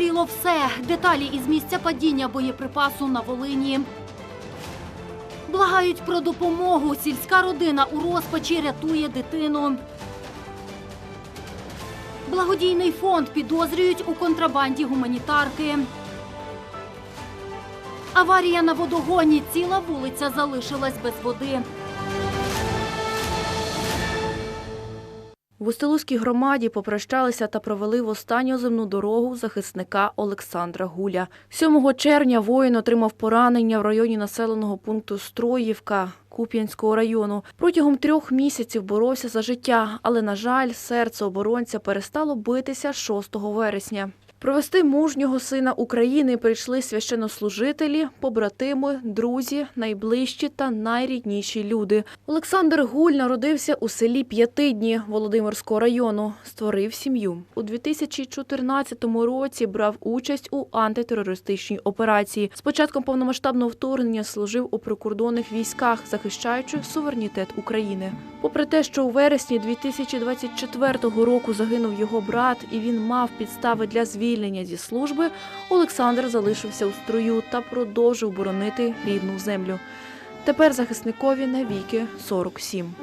Згоріло все. Деталі із місця падіння боєприпасу на Волині. Благають про допомогу. Сільська родина у розпачі рятує дитину. Благодійний фонд підозрюють у контрабанді гуманітарки. Аварія на водогоні. Ціла вулиця залишилась без води. В Устилузькій громаді попрощалися та провели в останню земну дорогу захисника Олександра Гуля. 7 червня воїн отримав поранення в районі населеного пункту Строївка Куп'янського району. Протягом трьох місяців боровся за життя, але, на жаль, серце оборонця перестало битися 6 вересня. Провести мужнього сина України прийшли священнослужителі, побратими, друзі, найближчі та найрідніші люди. Олександр Гуль народився у селі П'ятидні Володимирського району. Створив сім'ю. У 2014 році брав участь у антитерористичній операції. З початком повномасштабного вторгнення служив у прикордонних військах, захищаючи суверенітет України. Попри те, що у вересні 2024 року загинув його брат, і він мав підстави для звільнення зі служби, Олександр залишився у строю та продовжив боронити рідну землю. Тепер захисникові навіки 47.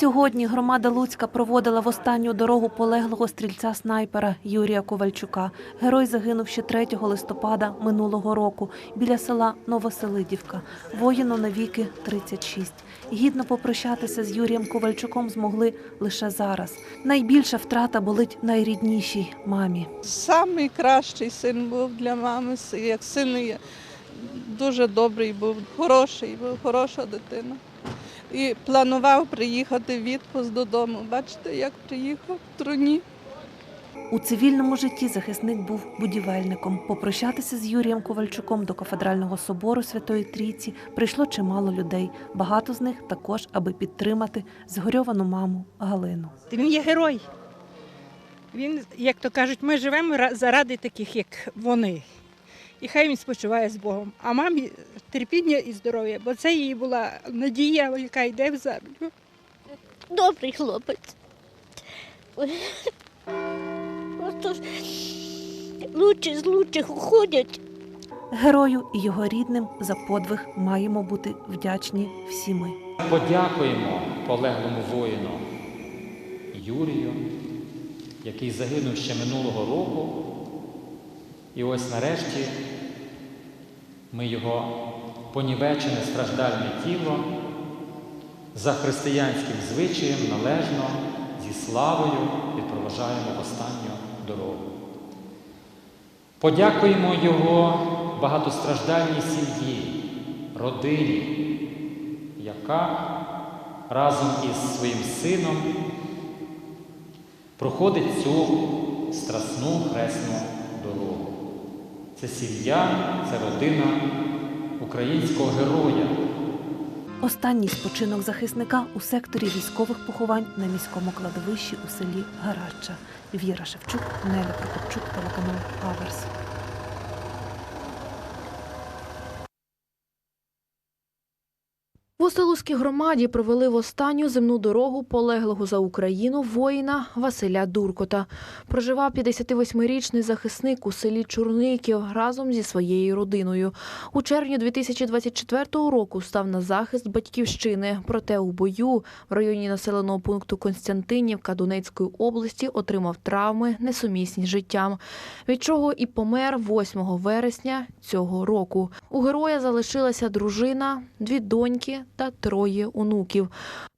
Сьогодні громада Луцька проводила в останню дорогу полеглого стрільця-снайпера Юрія Ковальчука. Герой загинув ще 3 листопада минулого року біля села Новоселидівка. Воїну навіки 36. Гідно попрощатися з Юрієм Ковальчуком змогли лише зараз. Найбільша втрата болить найріднішій мамі. Самий кращий син був для мами, як син дуже добрий був, хороший був, хороша дитина. І планував приїхати в відпуск додому. Бачите, як приїхав в труні. У цивільному житті захисник був будівельником. Попрощатися з Юрієм Ковальчуком до кафедрального собору Святої Трійці прийшло чимало людей. Багато з них також, аби підтримати згорьовану маму Галину. Він є герой. Він, як то кажуть, ми живемо заради таких, як вони. І хай він спочиває з Богом. А мамі терпіння і здоров'я, бо це її була надія, яка йде в землю. Добрий хлопець. Просто ж лучші з лучших уходять. Герою і його рідним за подвиг маємо бути вдячні всі ми. Подякуємо полеглому воїну Юрію, який загинув ще минулого року. І ось нарешті ми його понівечене страждальне тіло за християнським звичаєм належно зі славою відпроважаємо в останню дорогу. Подякуємо його багатостраждальній сім'ї, родині, яка разом із своїм сином проходить цю страсну хресну дорогу. Це сім'я, це родина українського героя. Останній спочинок захисника у секторі військових поховань на міському кладовищі у селі Гарача. Віра Шевчук, Неля Прокопчук, телеканал Аверс. В Устилузькій громаді провели в останню земну дорогу полеглого за Україну воїна Василя Дуркота. Проживав 58-річний захисник у селі Чорників разом зі своєю родиною. У червні 2024 року став на захист батьківщини. Проте у бою в районі населеного пункту Константинівка Донецької області отримав травми, несумісні з життям, від чого і помер 8 вересня цього року. У героя залишилася дружина, дві доньки та троє онуків.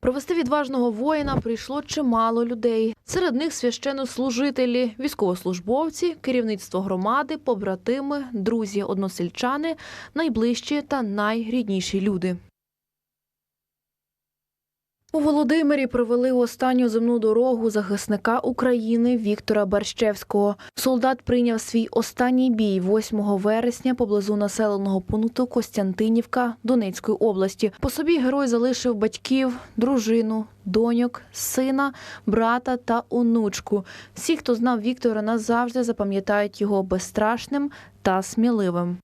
Провести відважного воїна прийшло чимало людей. Серед них священнослужителі, військовослужбовці, керівництво громади, побратими, друзі, односельчани, найближчі та найрідніші люди. У Володимирі провели останню земну дорогу захисника України Віктора Берщевського. Солдат прийняв свій останній бій 8 вересня поблизу населеного пункту Костянтинівка Донецької області. По собі герой залишив батьків, дружину, доньок, сина, брата та онучку. Всі, хто знав Віктора, назавжди запам'ятають його безстрашним та сміливим.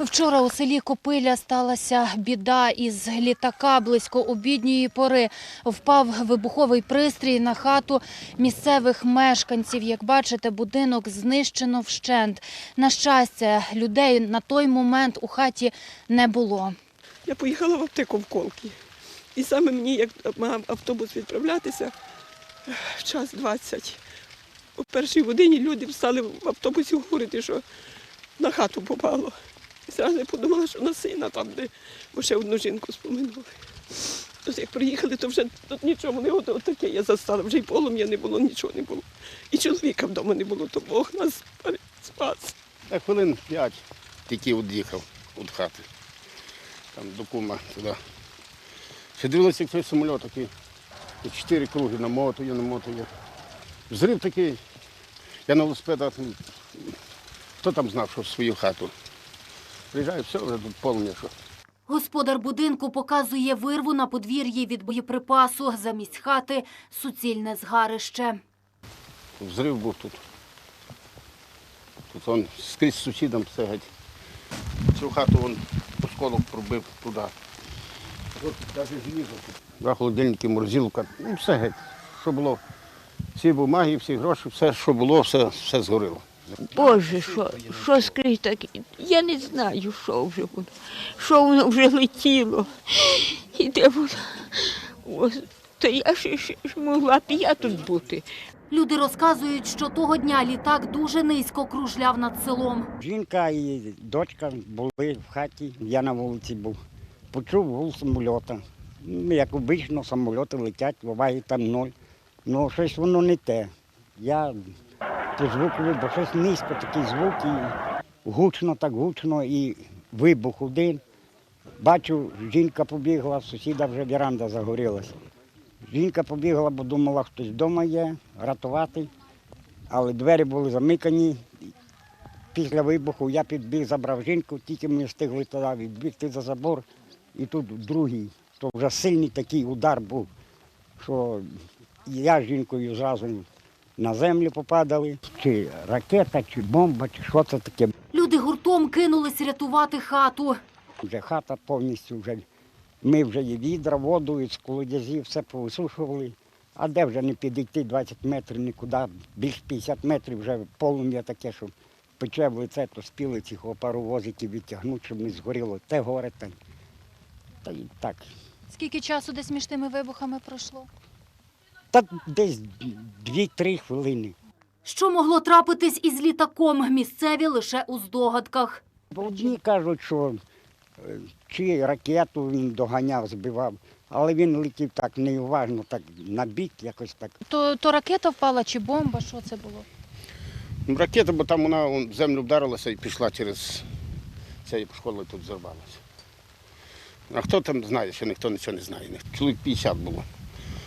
Вчора у селі Копиля сталася біда із літака близько обідньої пори. Впав вибуховий пристрій на хату місцевих мешканців. Як бачите, будинок знищено вщент. На щастя, людей на той момент у хаті не було. Я поїхала в аптеку в Колки. І саме мені, як мав автобус відправлятися, в час 20. О першій годині люди встали в автобусі говорити, що на хату попало. І зразу я подумала, що на сина там, де бо ще одну жінку споминули. Тож як приїхали, то вже тут нічого не от, таке я застала, вже й полум'я не було, нічого не було. І чоловіка вдома не було, то Бог нас спас. Я хвилин п'ять тільки від'їхав від хати. Там до кума туди. Ще дивилися, як цей самоліт такий. Чотири круги намотує, намотує. Взрив такий. Я на велосипедах. Хто там знав, що в свою хату? Приїжджаю, все, вже тут. Що. Господар будинку показує вирву на подвір'ї від боєприпасу. Замість хати суцільне згарище. Взрив був тут. Тут он скрізь з сусідом все геть. Цю хату он осколок пробив туди. Тут навіть тут. Два холодильники, морозилка, ну все геть. Що було? Всі бумаги, всі гроші, все, що було, все, все згоріло. Боже, що, що скрізь таке? Я не знаю, що вже воно. Що воно вже летіло. І де воно? Ось, то я ж, ж, ж могла б я тут бути. Люди розказують, що того дня літак дуже низько кружляв над селом. Жінка і дочка були в хаті, я на вулиці був. Почув гул самольота. Ну, Як обично, самольоти летять, буває там ноль. Ну, щось воно не те. Я по звуку, бо щось низько такий звук, і гучно, так гучно, і вибух один. Бачу, жінка побігла, сусіда вже віранда загорілася. Жінка побігла, бо думала, хтось вдома є, рятувати. Але двері були замикані, Після вибуху я підбіг, забрав жінку, тільки ми встигли туди відбігти за забор. І тут другий, то вже сильний такий удар був, що я з жінкою зразу на землю попадали. Чи ракета, чи бомба, чи що це таке. Люди гуртом кинулись рятувати хату. Вже хата повністю вже. Ми вже і відра, воду, і з колодязів все повисушували. А де вже не підійти 20 метрів нікуди, більш 50 метрів вже полум'я таке, що пече в лице, то спіли цих паровозиків відтягнути, щоб не згоріло. Те горе, та, та і так. Скільки часу десь між тими вибухами пройшло? Та десь 2-3 хвилини. Що могло трапитись із літаком? Місцеві лише у здогадках. Одні кажуть, що е, чи ракету він доганяв, збивав, але він летів так неуважно, так на бік, якось так. То, то ракета впала чи бомба? Що це було? Ну, Ракета, бо там вона в землю вдарилася і пішла через цей школу тут взорвалася. А хто там знає, що ніхто нічого не знає. Чоловік 50 було.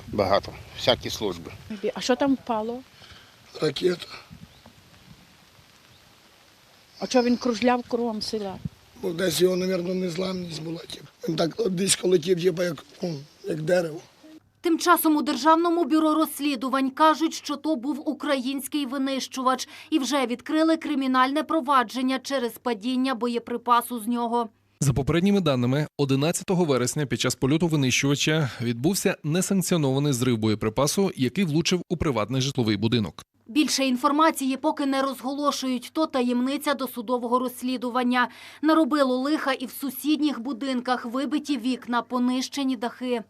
Багато, всякі служби. А що там впало? Ракета. А чого він кружляв кругом села? Бо десь його, мабуть, незламність була. Він так диско летів, типу, як, ну, як дерево. Тим часом у Державному бюро розслідувань кажуть, що то був український винищувач і вже відкрили кримінальне провадження через падіння боєприпасу з нього. За попередніми даними, 11 вересня під час польоту винищувача відбувся несанкціонований зрив боєприпасу, який влучив у приватний житловий будинок. Більше інформації поки не розголошують, то таємниця досудового розслідування. Наробило лиха і в сусідніх будинках вибиті вікна, понищені дахи.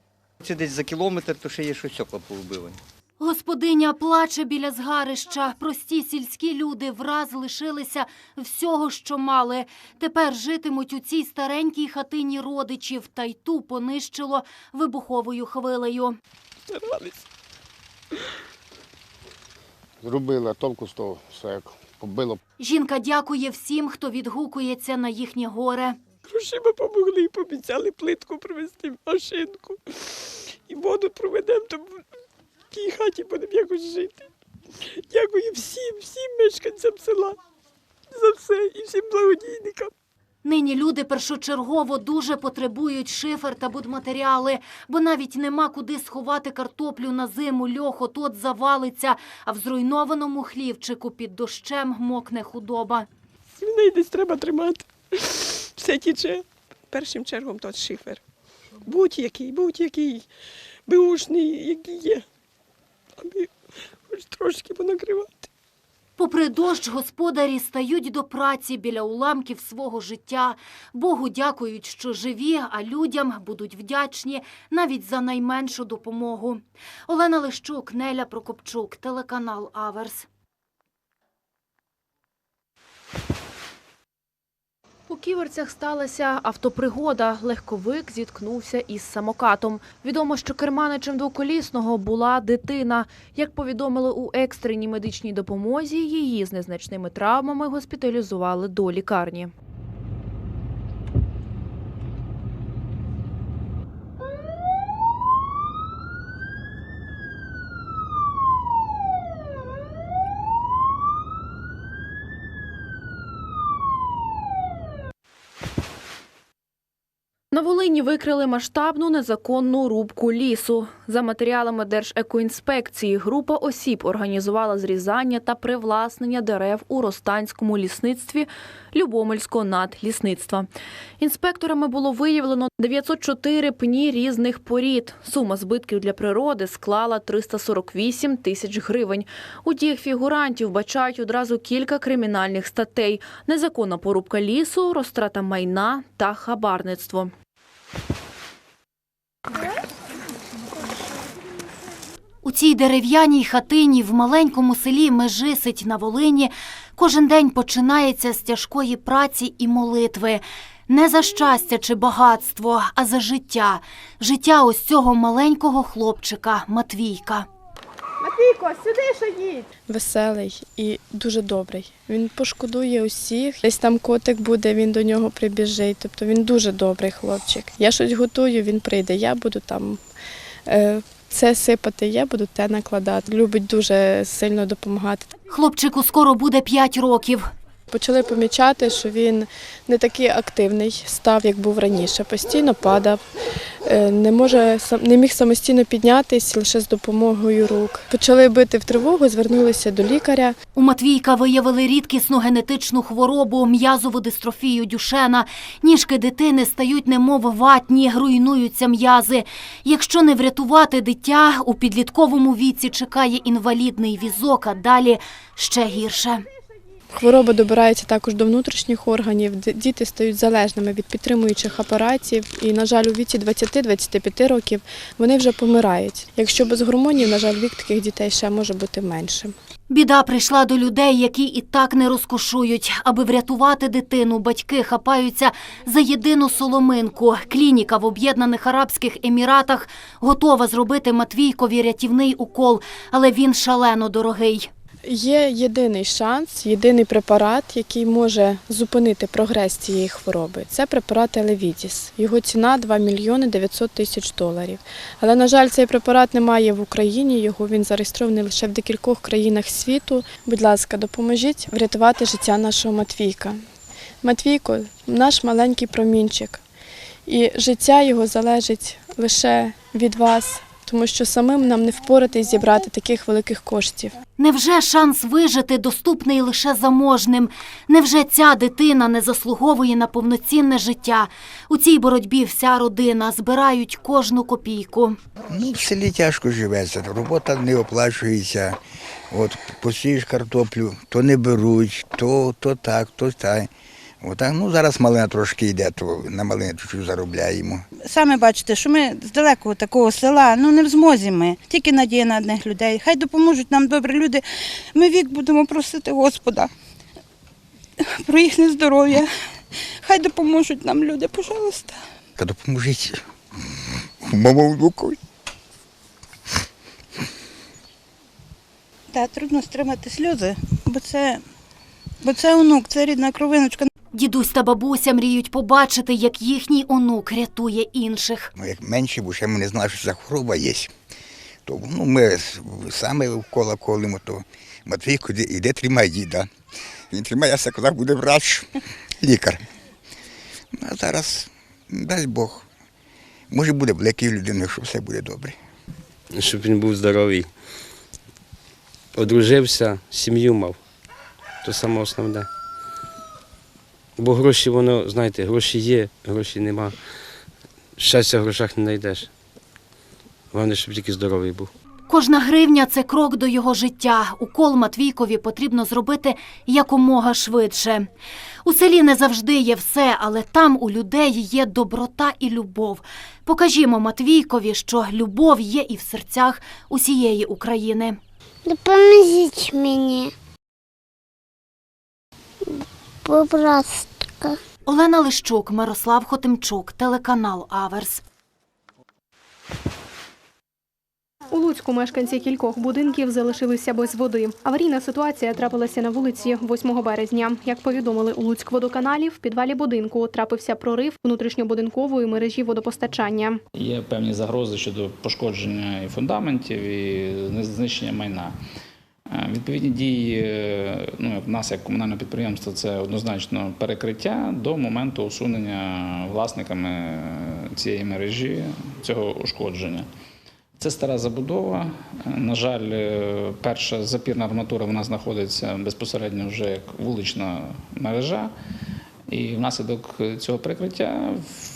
Це десь за кілометр, то ще є щось стекла повибивані. Господиня плаче біля згарища. Прості сільські люди враз лишилися всього, що мали. Тепер житимуть у цій старенькій хатині родичів, та й ту понищило вибуховою хвилею. Зірвались. Зробили, а толку з того все як побило. Жінка дякує всім, хто відгукується на їхнє горе. Грошима помогли, пообіцяли плитку привезти, машинку. І воду проведемо, то в тій хаті будемо якось жити. Дякую всім, всім мешканцям села за все і всім благодійникам. Нині люди першочергово дуже потребують шифер та будматеріали, бо навіть нема куди сховати картоплю на зиму, льох от завалиться, а в зруйнованому хлівчику під дощем мокне худоба. Свиней десь треба тримати. Все тіче. Першим чергом тот шифер. Будь-який, будь-який, беушний, який є. Аби хоч трошки понакривати. Попри дощ, господарі стають до праці біля уламків свого життя. Богу дякують, що живі, а людям будуть вдячні навіть за найменшу допомогу. Олена Лищук, Неля Прокопчук, телеканал Аверс. Ківерцях сталася автопригода. Легковик зіткнувся із самокатом. Відомо, що керманичем двоколісного була дитина. Як повідомили у екстреній медичній допомозі, її з незначними травмами госпіталізували до лікарні. На Волині викрили масштабну незаконну рубку лісу. За матеріалами Держекоінспекції група осіб організувала зрізання та привласнення дерев у Ростанському лісництві Любомельського надлісництва. Інспекторами було виявлено 904 пні різних порід. Сума збитків для природи склала 348 тисяч гривень. У діях фігурантів бачають одразу кілька кримінальних статей: незаконна порубка лісу, розтрата майна та хабарництво. У цій дерев'яній хатині в маленькому селі Межисить на Волині кожен день починається з тяжкої праці і молитви. Не за щастя чи багатство, а за життя. Життя ось цього маленького хлопчика Матвійка. Матвійко, сюди ще їдь. Веселий і дуже добрий. Він пошкодує усіх. Десь там котик буде, він до нього прибіжить. Тобто він дуже добрий хлопчик. Я щось готую, він прийде. Я буду там е, це сипати, я буду те накладати. Любить дуже сильно допомагати. Хлопчику скоро буде 5 років. Почали помічати, що він не такий активний став, як був раніше. Постійно падав, е, не може не міг самостійно піднятися лише з допомогою рук. Почали бити в тривогу, звернулися до лікаря. У Матвійка виявили рідкісну генетичну хворобу м'язову дистрофію Дюшена. Ніжки дитини стають немов ватні, руйнуються м'язи. Якщо не врятувати дитя, у підлітковому віці чекає інвалідний візок, а далі ще гірше. Хвороба добирається також до внутрішніх органів. Діти стають залежними від підтримуючих апаратів. І, на жаль, у віці 20-25 років вони вже помирають. Якщо без гормонів, на жаль, вік таких дітей ще може бути меншим. Біда прийшла до людей, які і так не розкошують. Аби врятувати дитину, батьки хапаються за єдину соломинку. Клініка в Об'єднаних Арабських Еміратах готова зробити Матвійкові рятівний укол, але він шалено дорогий. Є єдиний шанс, єдиний препарат, який може зупинити прогрес цієї хвороби. Це препарат Елевідіс. Його ціна 2 мільйони 900 тисяч доларів. Але, на жаль, цей препарат немає в Україні. Його він зареєстрований лише в декількох країнах світу. Будь ласка, допоможіть врятувати життя нашого Матвійка. Матвійко наш маленький промінчик. І життя його залежить лише від вас, тому що самим нам не впоратись зібрати таких великих коштів. Невже шанс вижити доступний лише заможним? Невже ця дитина не заслуговує на повноцінне життя? У цій боротьбі вся родина збирають кожну копійку. Ну, в селі тяжко живеться, робота не оплачується. От посієш картоплю, то не беруть, то, то так, то так. Отак, ну зараз малина трошки йде, то на малині чуть-чуть заробляємо. Саме бачите, що ми з далекого такого села, ну не в змозі ми, тільки надія на одних людей. Хай допоможуть нам добрі люди. Ми вік будемо просити Господа про їхнє здоров'я. Хай допоможуть нам люди, пожалуйста. Та допоможіть. Мама внуку. Та трудно стримати сльози, бо це, бо це онук, це рідна кровиночка. Дідусь та бабуся мріють побачити, як їхній онук рятує інших. Ну, як менше, бо ще ми не знали, що ця хвороба є. То ну, ми саме вкола колимо, то Матвійко іде, іде тримай діда. Він тримає, я сказав, буде врач, лікар. Ну, а зараз, дай Бог, може буде великою людиною, що все буде добре. щоб він був здоровий. Одружився, сім'ю мав. То саме основне. Бо гроші, воно, знаєте, гроші є, гроші нема. Щастя в грошах не знайдеш. Головне, щоб тільки здоровий був. Кожна гривня це крок до його життя. Укол Матвійкові потрібно зробити якомога швидше. У селі не завжди є все, але там у людей є доброта і любов. Покажімо Матвійкові, що любов є і в серцях усієї України. Допоможіть мені. Будь. Олена Лищук, Мирослав Хотимчук, телеканал Аверс. У Луцьку мешканці кількох будинків залишилися без води. Аварійна ситуація трапилася на вулиці 8 березня. Як повідомили у Луцькводоканалі, в підвалі будинку трапився прорив внутрішньобудинкової мережі водопостачання. Є певні загрози щодо пошкодження і фундаментів, і знищення майна. Е, Відповідні дії е, ну, в нас, як комунальне підприємство, це однозначно перекриття до моменту усунення власниками е, цієї мережі цього ушкодження. Це стара забудова. На жаль, перша запірна арматура вона знаходиться безпосередньо вже як вулична мережа. І внаслідок цього прикриття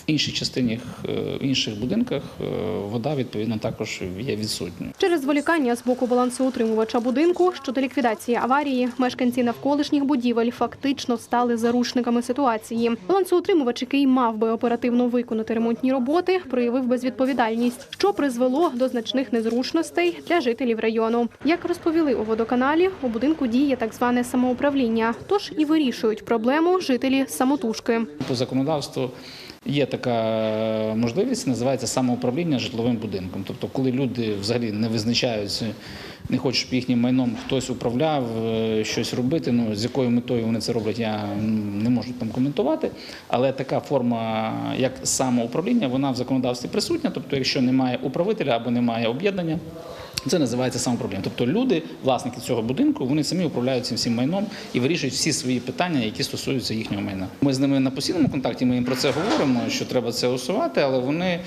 іншій частині, е, в інших будинках е, вода відповідно також є відсутньою. Через зволікання з боку балансоутримувача будинку щодо ліквідації аварії, мешканці навколишніх будівель фактично стали заручниками ситуації. Балансоутримувач, який мав би оперативно виконати ремонтні роботи, проявив безвідповідальність, що призвело до значних незручностей для жителів району. Як розповіли у водоканалі, у будинку діє так зване самоуправління, тож і вирішують проблему жителі самотужки. По законодавству є така можливість, називається самоуправління житловим будинком. Тобто, коли люди взагалі не визначаються, не хочуть, щоб їхнім майном хтось управляв, е, щось робити. Ну з якою метою вони це роблять, я не можу там коментувати. Але така форма, як самоуправління, вона в законодавстві присутня. Тобто, якщо немає управителя або немає об'єднання. Це називається самоуправління. Тобто люди, власники цього будинку, вони самі управляють цим всім майном і вирішують всі свої питання, які стосуються їхнього майна. Ми з ними на постійному контакті. Ми їм про це говоримо, що треба це усувати, але вони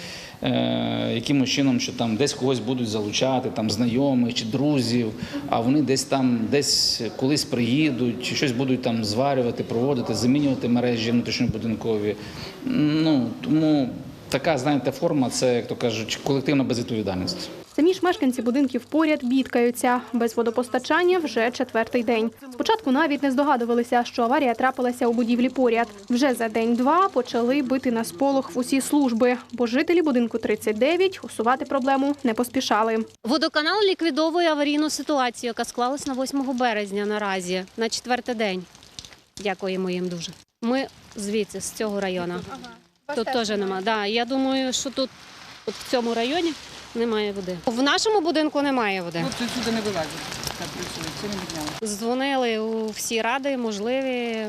е, якимось чином, що там десь когось будуть залучати, там знайомих чи друзів, а вони десь там, десь колись приїдуть, щось будуть там зварювати, проводити, замінювати мережі внутрішньобудинкові. Ну тому така, знаєте, форма це, як то кажуть, колективна безвідповідальність. Самі ж мешканці будинків поряд бідкаються. Без водопостачання вже четвертий день. Спочатку навіть не здогадувалися, що аварія трапилася у будівлі поряд. Вже за день-два почали бити на сполох в усі служби, бо жителі будинку 39 усувати проблему не поспішали. Водоканал ліквідовує аварійну ситуацію, яка склалась на 8 березня наразі, на четвертий день. Дякуємо їм дуже. Ми звідси, з цього району. Тут теж нема. Да, я думаю, що тут от в цьому районі немає води. В нашому будинку немає води. Хлопці сюди не вилазять, так працюють, цілими днями. Дзвонили у всі ради, можливі,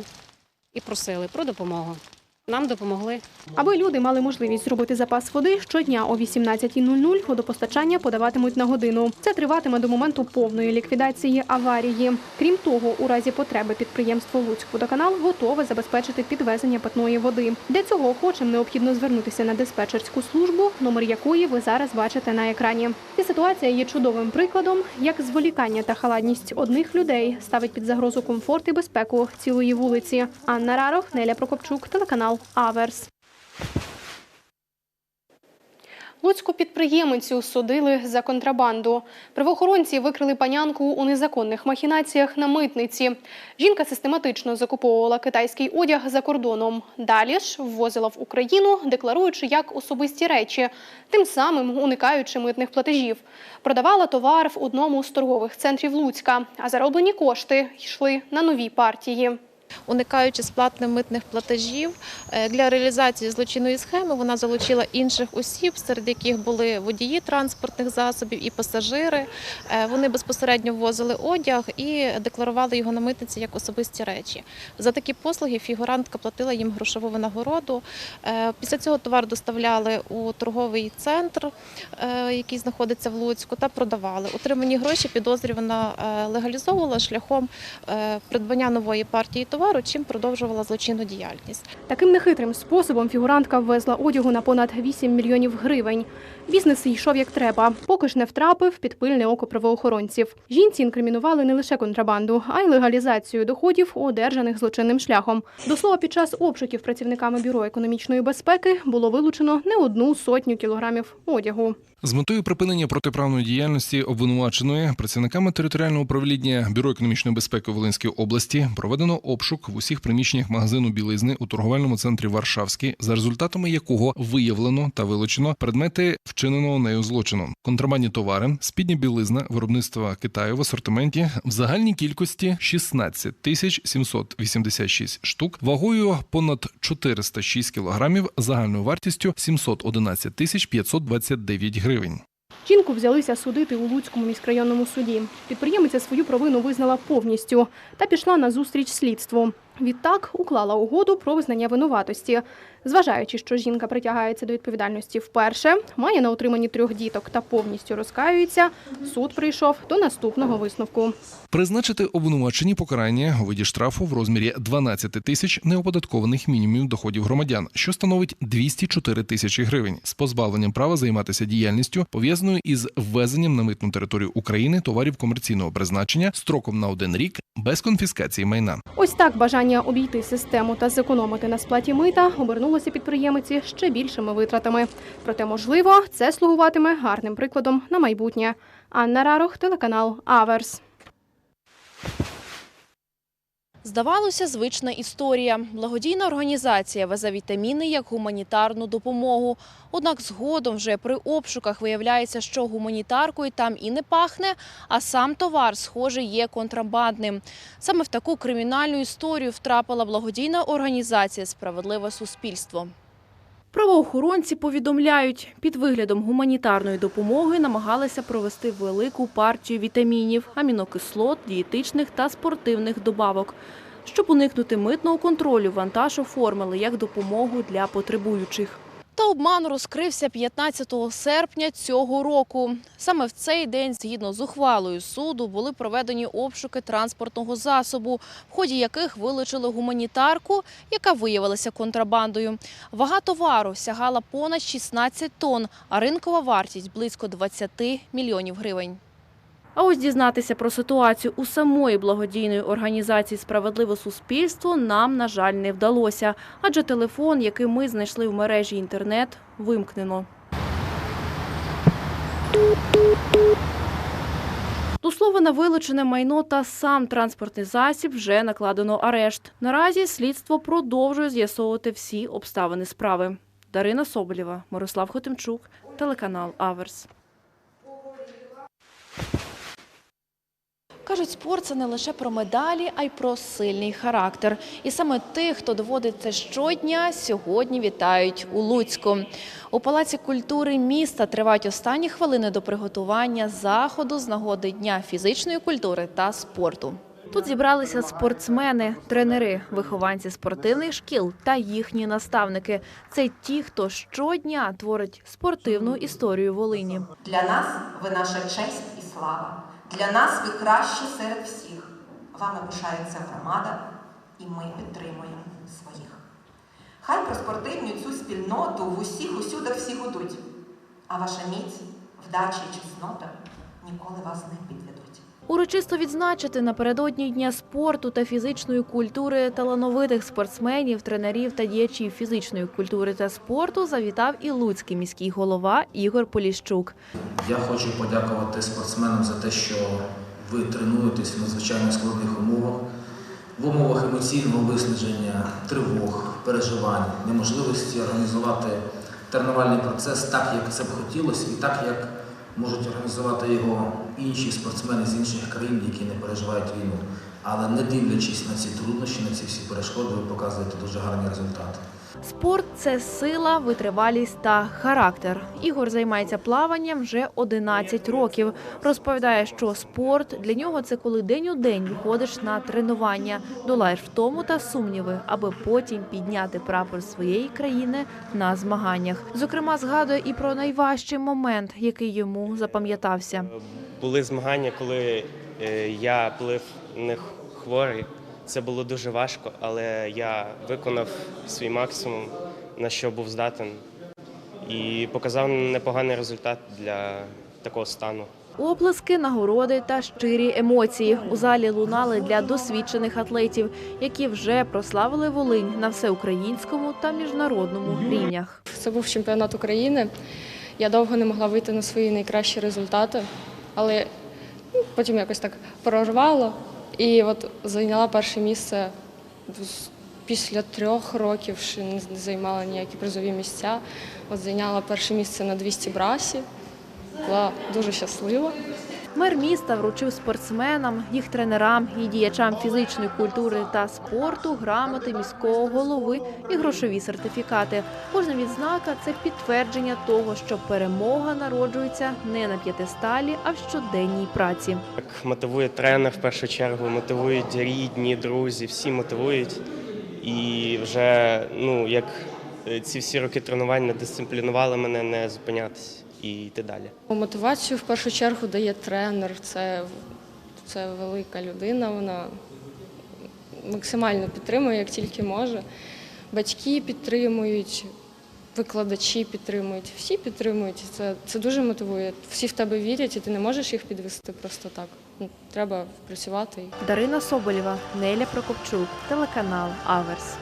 і просили про допомогу. Нам допомогли. Аби люди мали можливість зробити запас води, щодня о 18.00 водопостачання подаватимуть на годину. Це триватиме до моменту повної ліквідації аварії. Крім того, у разі потреби підприємство «Луцькводоканал» готове забезпечити підвезення питної води. Для цього охочим необхідно звернутися на диспетчерську службу, номер якої ви зараз бачите на екрані. Ця ситуація є чудовим прикладом, як зволікання та халадність одних людей ставить під загрозу комфорт і безпеку цілої вулиці. Анна Рарох, Неля Прокопчук, телеканал Аверс. Луцьку підприємицю судили за контрабанду. Правоохоронці викрили панянку у незаконних махінаціях на митниці. Жінка систематично закуповувала китайський одяг за кордоном. Далі ж ввозила в Україну, декларуючи як особисті речі, тим самим уникаючи митних платежів. Продавала товар в одному з торгових центрів Луцька, а зароблені кошти йшли на нові партії. Уникаючи сплатних митних платежів е, для реалізації злочинної схеми, вона залучила інших осіб, серед яких були водії транспортних засобів і пасажири. Е, Вони безпосередньо ввозили одяг і декларували його на митниці як особисті речі. За такі послуги фігурантка платила їм грошову винагороду. Е, Після цього товар доставляли у торговий центр, який знаходиться в Луцьку, та продавали. Отримані гроші підозрювана легалізовувала шляхом придбання нової партії товару, чим продовжувала злочинну діяльність. Таким нехитрим способом фігурантка ввезла одягу на понад 8 мільйонів гривень. Бізнес йшов як треба, поки ж не втрапив під пильне око правоохоронців. Жінці інкримінували не лише контрабанду, а й легалізацію доходів, одержаних злочинним шляхом. До слова, під час обшуків працівниками бюро економічної безпеки було вилучено не одну сотню кілограмів одягу. З метою припинення протиправної діяльності обвинуваченої працівниками територіального управління Бюро економічної безпеки Волинської області проведено обшук в усіх приміщеннях магазину білизни у торговельному центрі Варшавський, за результатами якого виявлено та вилучено предмети вчиненого нею злочину, контрабандні товари, спідня білизна виробництва Китаю в асортименті в загальній кількості 16 тисяч 786 штук, вагою понад 406 кілограмів, загальною вартістю 711 тисяч 529 гривень. Жінку взялися судити у Луцькому міськрайонному суді. Підприємиця свою провину визнала повністю та пішла на зустріч слідству. Відтак уклала угоду про визнання винуватості. Зважаючи, що жінка притягається до відповідальності вперше, має на утриманні трьох діток та повністю розкаюється, суд прийшов до наступного висновку. Призначити обвинуваченні покарання у виді штрафу в розмірі 12 тисяч неоподаткованих мінімумів доходів громадян, що становить 204 тисячі гривень, з позбавленням права займатися діяльністю, пов'язаною із ввезенням на митну територію України товарів комерційного призначення строком на один рік без конфіскації майна. Ось так бажання обійти систему та зекономити на сплаті мита обернулося підприємиці ще більшими витратами. Проте, можливо, це слугуватиме гарним прикладом на майбутнє. Анна Рарох, телеканал Аверс. Здавалося, звична історія. Благодійна організація везе вітаміни як гуманітарну допомогу. Однак згодом вже при обшуках виявляється, що гуманітаркою там і не пахне, а сам товар, схоже, є контрабандним. Саме в таку кримінальну історію втрапила благодійна організація Справедливе суспільство. Правоохоронці повідомляють, під виглядом гуманітарної допомоги намагалися провести велику партію вітамінів, амінокислот, дієтичних та спортивних добавок. Щоб уникнути митного контролю, вантаж оформили як допомогу для потребуючих. Та обман розкрився 15 серпня цього року. Саме в цей день, згідно з ухвалою суду, були проведені обшуки транспортного засобу, в ході яких вилучили гуманітарку, яка виявилася контрабандою. Вага товару сягала понад 16 тонн, а ринкова вартість близько 20 мільйонів гривень. А ось дізнатися про ситуацію у самої благодійної організації Справедливе суспільство нам, на жаль, не вдалося, адже телефон, який ми знайшли в мережі інтернет, вимкнено. До слова, на вилучене майно та сам транспортний засіб вже накладено арешт. Наразі слідство продовжує з'ясовувати всі обставини справи. Дарина Соболєва, Мирослав Хотимчук, телеканал Аверс. Кажуть, спорт це не лише про медалі, а й про сильний характер. І саме тих, хто доводить це щодня, сьогодні вітають у Луцьку. У Палаці культури міста тривають останні хвилини до приготування заходу з нагоди Дня фізичної культури та спорту. Тут зібралися спортсмени, тренери, вихованці спортивних шкіл та їхні наставники. Це ті, хто щодня творить спортивну історію Волині. Для нас ви наша честь і слава. Для нас ви кращі серед всіх. Вами пишається громада, і ми підтримуємо своїх. Хай про спортивню цю спільноту в усіх усюдах всі гудуть, а ваша міць, вдача і чеснота ніколи вас не підведуть. Урочисто відзначити напередодні дня спорту та фізичної культури талановитих спортсменів, тренерів та діячів фізичної культури та спорту завітав і Луцький міський голова Ігор Поліщук. Я хочу подякувати спортсменам за те, що ви тренуєтесь в надзвичайно складних умовах, в умовах емоційного виснаження, тривог, переживань, неможливості організувати тренувальний процес так, як це б хотілося, і так, як можуть організувати його інші спортсмени з інших країн, які не переживають війну. Але не дивлячись на ці труднощі, на ці всі перешкоди, ви показуєте дуже гарні результати. Спорт це сила, витривалість та характер. Ігор займається плаванням вже 11 років. Розповідає, що спорт для нього це коли день у день виходиш на тренування, долаєш втому та сумніви, аби потім підняти прапор своєї країни на змаганнях. Зокрема, згадує і про найважчий момент, який йому запам'ятався. Були змагання, коли е, я плив не хворий. Це було дуже важко, але я виконав свій максимум, на що був здатен, і показав непоганий результат для такого стану. Оплески, нагороди та щирі емоції у залі лунали для досвідчених атлетів, які вже прославили Волинь на всеукраїнському та міжнародному рівнях. Це був чемпіонат України. Я довго не могла вийти на свої найкращі результати, але ну, потім якось так прорвало. І от зайняла перше місце після трьох років, ще не займала ніякі призові місця. От зайняла перше місце на 200 брасі. Була дуже щаслива. Мер міста вручив спортсменам, їх тренерам і діячам фізичної культури та спорту грамоти міського голови і грошові сертифікати. Кожна відзнака це підтвердження того, що перемога народжується не на п'ятисталі, а в щоденній праці. Як мотивує тренер в першу чергу, мотивують рідні, друзі, всі мотивують. І вже ну, як е, ці всі роки тренувань дисциплінували мене не зупинятися і йти далі. Мотивацію в першу чергу дає тренер. Це, це велика людина, вона максимально підтримує, як тільки може. Батьки підтримують, викладачі підтримують, всі підтримують. Це, це дуже мотивує. Всі в тебе вірять, і ти не можеш їх підвести просто так. Ну, Треба працювати. Дарина Соболєва, Неля Прокопчук, телеканал Аверс.